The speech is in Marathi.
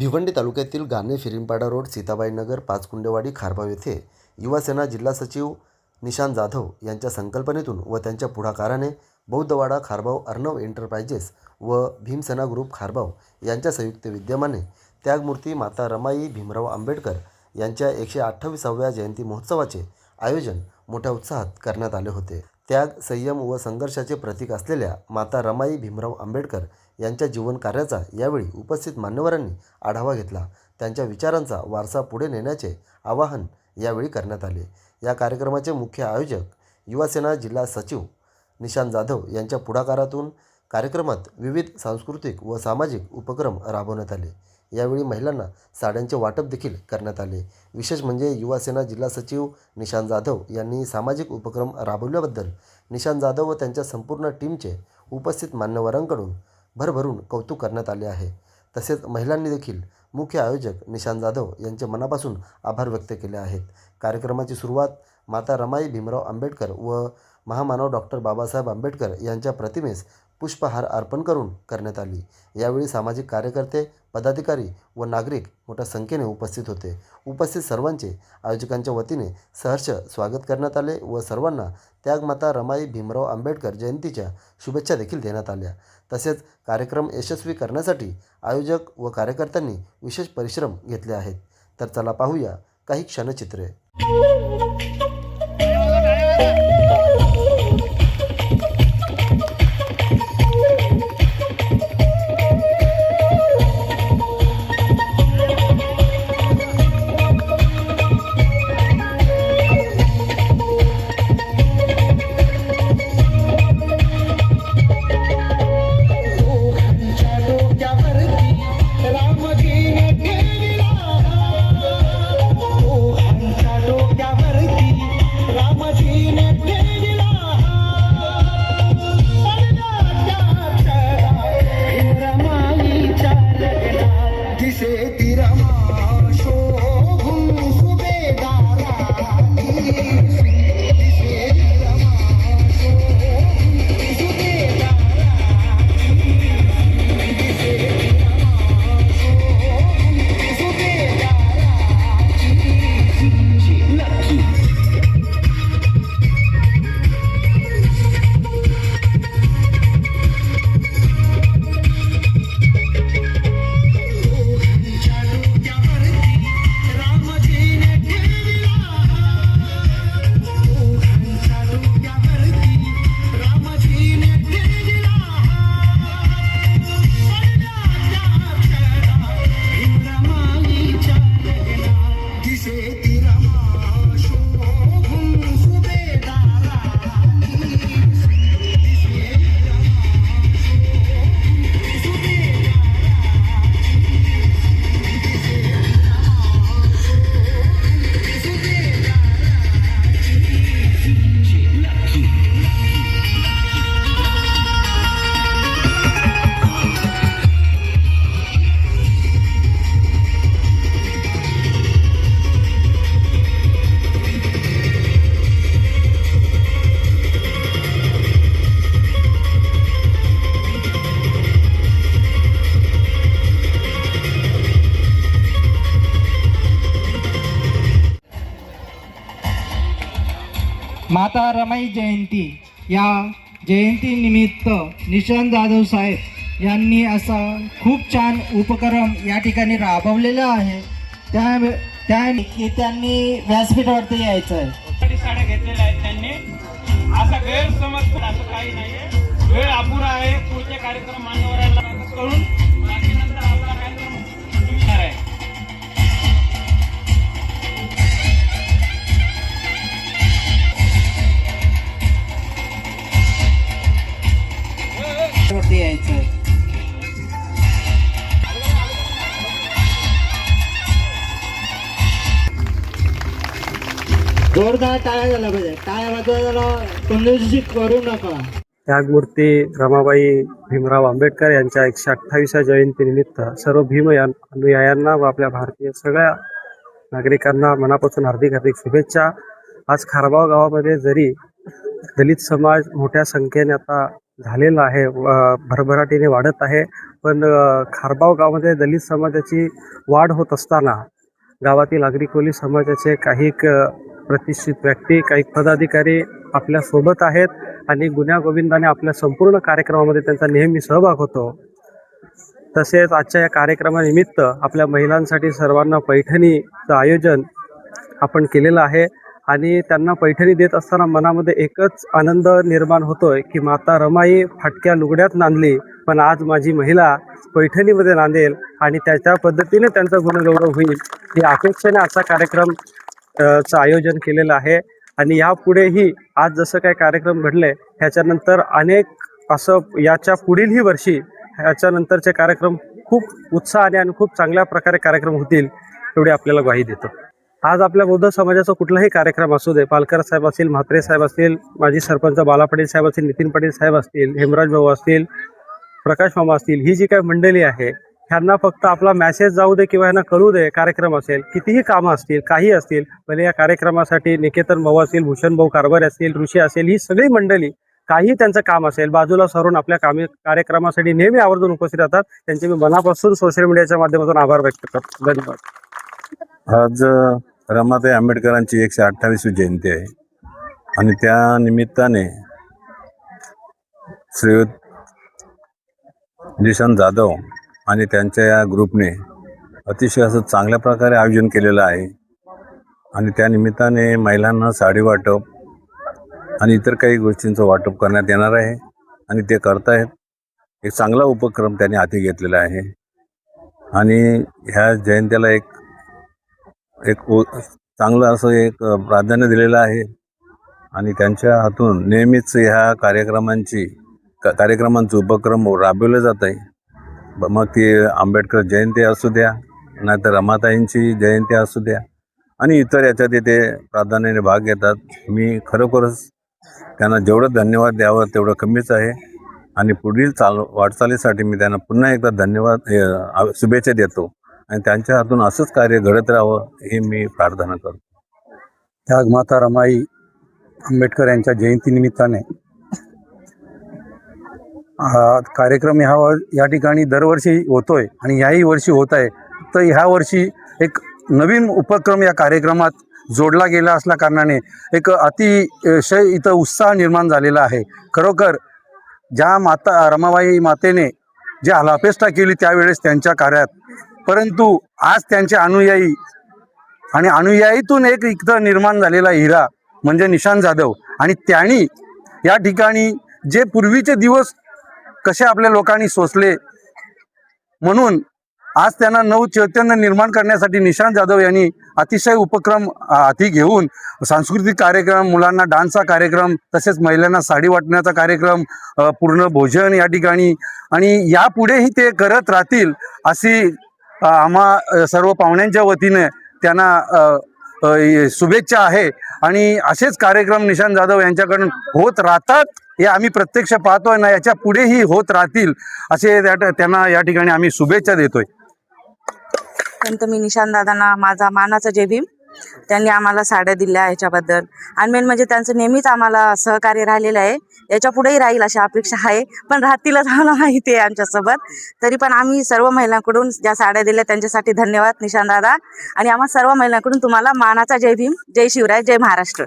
भिवंडी तालुक्यातील गाणे फिरिंपाडा रोड सीताबाई नगर पाचकुंडेवाडी खारबाव येथे युवासेना जिल्हा सचिव निशांत जाधव यांच्या संकल्पनेतून व त्यांच्या पुढाकाराने बौद्धवाडा खारबाव अर्णव एंटरप्राइजेस व भीमसेना ग्रुप खारबाव यांच्या संयुक्त विद्यमाने त्यागमूर्ती माता रमाई भीमराव आंबेडकर यांच्या एकशे अठ्ठावीसाव्या जयंती महोत्सवाचे आयोजन मोठ्या उत्साहात करण्यात आले होते. त्याग संयम व संघर्षाचे प्रतीक असलेल्या माता रमाई भीमराव आंबेडकर यांच्या जीवनकार्याचा यावेळी उपस्थित मान्यवरांनी आढावा घेतला. त्यांच्या विचारांचा वारसा पुढे नेण्याचे आवाहन यावेळी करण्यात आले. या कार्यक्रमाचे मुख्य आयोजक युवासेना जिल्हा सचिव निशांत जाधव यांच्या पुढाकारातून कार्यक्रमात विविध सांस्कृतिक व सामाजिक उपक्रम राबवण्यात आले. यावेळी महिलांना साड्यांचे वाटप देखील करण्यात आले. विशेष म्हणजे युवासेना जिल्हा सचिव निशांत जाधव यांनी सामाजिक उपक्रम राबवल्याबद्दल निशांत जाधव व त्यांच्या संपूर्ण टीमचे उपस्थित मान्यवरांकडून भरभरून कौतुक करण्यात आले आहे. तसेच महिलांनी देखील मुख्य आयोजक निशांत जाधव यांचे मनापासून आभार व्यक्त केले आहेत. कार्यक्रमाची सुरुवात माता रमाई भीमराव आंबेडकर व महामानव डॉक्टर बाबासाहेब आंबेडकर यांच्या प्रतिमेस पुष्पहार अर्पण करून करण्यात आली. यावेळी सामाजिक कार्यकर्ते पदाधिकारी व नागरिक मोठ्या संख्येने उपस्थित होते. उपस्थित सर्वांचे आयोजकांच्या वतीने सहर्ष स्वागत करण्यात आले व सर्वांना त्यागमाता रमाई भीमराव आंबेडकर जयंतीच्या शुभेच्छा देखील देण्यात आल्या. तसेच कार्यक्रम यशस्वी करण्यासाठी आयोजक व कार्यकर्त्यांनी विशेष परिश्रम घेतले आहेत. तर चला पाहूया काही क्षणचित्रे. माता रमाई जयंती या जयंतीनिमित्त निशांत जाधव साहेब यांनी असा खूप छान उपक्रम या ठिकाणी राबवलेला आहे. त्या त्या त्यांनी व्यासपीठावरती यायचं आहे साड्या घेतलेल्या आहेत त्यांनी. असा गैरसमज असं काही वरती यायचं आहे जोरदार टाळ्या झाला पाहिजे टाळ्या वाजवायला कंजूसी करू नका त्यागमूर्ती रमाबाई भीमराव आंबेडकर यांच्या एकशे अठ्ठावीसव्या जयंतीनिमित्त सर्व भीम अनुयायांना व आपल्या भारतीय सगळ्या नागरिकांना मनापासून हार्दिक हार्दिक शुभेच्छा. आज खारबाव गावामध्ये जरी दलित समाज मोठ्या संख्येने आता झालेलं आहे. भरभराटीने वाढत आहे. पण खारबाव गावामध्ये दलित समाजाची वाढ होत असताना गावातील आगरी कोली समाजाचे काही क- प्रतिष्ठित व्यक्ती काही पदाधिकारी आपल्यासोबत आहेत आणि गुन्हा गोविंदाने आपल्या संपूर्ण कार्यक्रमामध्ये त्यांचा नेहमी सहभाग होतो. तसेच आजच्या या कार्यक्रमानिमित्त आपल्या महिलांसाठी सर्वांना पैठणीचं आयोजन आपण केलेलं आहे. आणि त्यांना पैठणी देत असताना मनामध्ये एकच आनंद निर्माण होतोय की माता रमाई फाटक्या लुगड्यात नांदली पण आज माझी महिला पैठणीमध्ये नांदेल आणि त्याच्या पद्धतीने त्यांचा गुणगौरव होईल. ही अपेक्षेने असा कार्यक्रम चं आयोजन केलेलं आहे. आणि यापुढेही आज जसं काही कार्यक्रम घडले ह्याच्यानंतर अनेक असं याच्या पुढीलही वर्षी ह्याच्यानंतरचे कार्यक्रम खूप उत्साहाने आणि खूप चांगल्या प्रकारे कार्यक्रम होतील एवढी आपल्याला ग्वाही देतो. आज आपल्या बौद्ध समाजाचा कुठलाही कार्यक्रम असू दे पालकर साहेब असतील म्हात्रे साहेब असतील माजी सरपंच बाला पाटील साहेब असतील नितीन पाटील साहेब असतील हेमराज भाऊ असतील प्रकाश मामा असतील ही जी काही मंडळी आहे ह्यांना फक्त आपला मॅसेज जाऊ दे किंवा ह्यांना करू दे कार्यक्रम असेल कितीही कामं असतील काही असतील पहिले या कार्यक्रमासाठी निकेतन भाऊ असतील भूषण भाऊ कारभार असतील ऋषी असेल ही सगळी मंडळी काही त्यांचं काम असेल बाजूला सरून आपल्या कामी कार्यक्रमासाठी नेहमी आवर्जून उपस्थित राहतात त्यांचे मी मनापासून सोशल मीडियाच्या माध्यमातून आभार व्यक्त करतो. धन्यवाद. आज रमाताई आंबेडकरांची एकशे अठ्ठावीसवी जयंती आहे. आणि त्या निमित्ताने श्रीयुत निशांत जाधव आणि त्यांच्या या ग्रुपने अतिशय असं चांगल्या प्रकारे आयोजन केलेलं आहे. आणि त्या निमित्ताने महिलांना साडी वाटप आणि इतर काही गोष्टींचं वाटप करण्यात येणार आहे. आणि ते करतायत एक चांगला उपक्रम त्यांनी हाती घेतलेला आहे. आणि ह्या जयंतीला एक एक ओ चांगलं असं एक प्राधान्य दिलेलं आहे. आणि त्यांच्या हातून नेहमीच ह्या कार्यक्रमांची क- कार्यक्रमांचं उपक्रम राबवले जात आहे. ब- मग ती आंबेडकर जयंती असू द्या नाहीतर रमाताईंची जयंती असू द्या आणि इतर याच्यात येथे प्राधान्याने भाग घेतात. मी खरोखरच त्यांना जेवढं धन्यवाद द्यावं तेवढं कमीच आहे. आणि पुढील चाल वाटचालीसाठी मी त्यांना पुन्हा एकदा धन्यवाद शुभेच्छा देतो. आणि त्यांच्या हातून असंच कार्य घडत राहावं हे मी प्रार्थना करतो. त्याग माता रमाई आंबेडकर यांच्या जयंतीनिमित्ताने कार्यक्रम ह्या या ठिकाणी दरवर्षी होतोय आणि याही वर्षी होत आहे. तर ह्या वर्षी एक नवीन उपक्रम या कार्यक्रमात जोडला गेला असल्या कारणाने एक अतिशय इथं उत्साह निर्माण झालेला आहे. खरोखर ज्या माता रमाबाई मातेने जी हलापेष्टा केली त्यावेळेस त्यांच्या कार्यात परंतु आज त्यांचे अनुयायी आणि अनुयायीतून एक इथं निर्माण झालेला हिरा म्हणजे निशांत जाधव. आणि त्यांनी या ठिकाणी जे पूर्वीचे दिवस कसे आपल्या लोकांनी सोसले म्हणून आज त्यांना नव चैतन्य निर्माण करण्यासाठी निशांत जाधव यांनी अतिशय उपक्रम हाती घेऊन सांस्कृतिक कार्यक्रम मुलांना डान्सचा कार्यक्रम तसेच महिलांना साडी वाटण्याचा कार्यक्रम पूर्ण भोजन या ठिकाणी. आणि यापुढेही ते करत राहतील अशी आम्हा सर्व पाहुण्यांच्या वतीने त्यांना शुभेच्छा आहे. आणि असेच कार्यक्रम निशांत जाधव यांच्याकडून होत राहतात हे आम्ही प्रत्यक्ष पाहतोय ना याच्या पुढेही होत राहतील असे त्या- त्यांना या ठिकाणी आम्ही शुभेच्छा देतोय. मी निशांत दादांना माझा मानाचा जय भीम. त्यांनी आम्हाला साड्या दिल्या याच्याबद्दल आणि मेन म्हणजे त्यांचं नेहमीच आम्हाला सहकार्य राहिलेलं आहे. याच्या पुढेही राहील अशी अपेक्षा आहे. पण राहतीलच आम्हाला माहिती आहे आमच्यासोबत. तरी पण आम्ही सर्व महिलांकडून ज्या साड्या दिल्या त्यांच्यासाठी धन्यवाद निशांत दादा. आणि आम्हा सर्व महिलांकडून तुम्हाला मानाचा जय भीम जय शिवराय जय महाराष्ट्र.